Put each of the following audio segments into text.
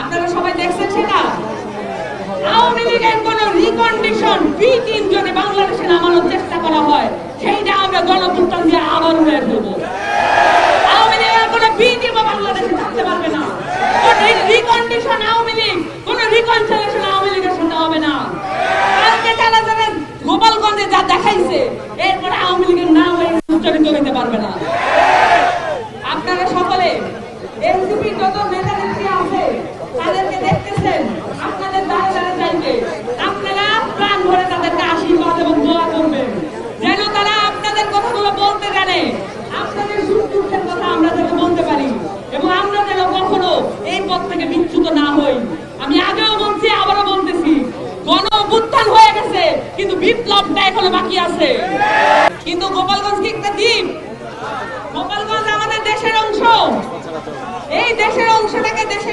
আপনারা সবাই দেখছেন সেটা? আওয়ামী লীগের কোন রিকন্ডিশন বি টিম যদি বাংলাদেশে নামানোর চেষ্টা করা হয়, সেইটা আমরা গণপুত্তন দিয়ে আবার উড়ে ফেলব। আওয়ামী লীগের কোন বি টিমও বাংলাদেশে থাকতে পারবে না। কোন রিকন্ডিশন আওয়ামী লীগ, কোন রিকনসিলেশন আওয়ামী লীগের সাথে হবে না। আজকে যারা যারা গোপালগঞ্জে যা দেখাইছে, এরপরে আওয়ামী লীগের নাম উচ্চারিত হইতে পারবে না। আপনারা সকলে এনসিপি যত আছে, তাদেরকে দেখতেছেন আপনাদের দ্বারা দ্বারা চাইবে আপনারা প্রাণ ভরে তাদেরকে আশীর্বাদ এবং দোয়া করবেন। যেন তারা আপনাদের কথাগুলো বলতে জানে। আপনাদের দুঃখের কথা আমরা বলতে পারি এবং আমরা যেন কখনো এই পথ থেকে বিচ্যুত না হই। আমি আগেও বলছি, আবারও বলতেছি, গণ অভ্যুত্থান হয়ে গেছে, কিন্তু বিপ্লবটা এখনও বাকি আছে। কিন্তু গোপালগঞ্জ কি একটা দ্বীপ গোপালগঞ্জ আমাদের দেশের অংশ এই দেশের অংশটাকে দেশের অংশ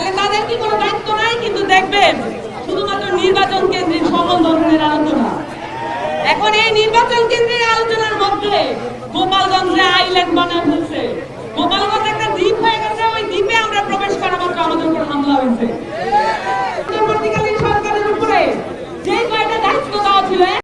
তাহলে তাদের কি কোনো দায়িত্ব নাই? কিন্তু দেখবেন, শুধুমাত্র নির্বাচন কেন্দ্রিক সকল ধরনের আলোচনা। এখন এই নির্বাচন কেন্দ্রের আলোচনার মধ্যে গোপালগঞ্জে আইল্যান্ড বানানো হয়েছে। গোপালগঞ্জ একটা দ্বীপ হয়ে গেছে, ওই দ্বীপে আমরা প্রবেশ করা মাত্র আমাদের উপর হামলা হয়েছে।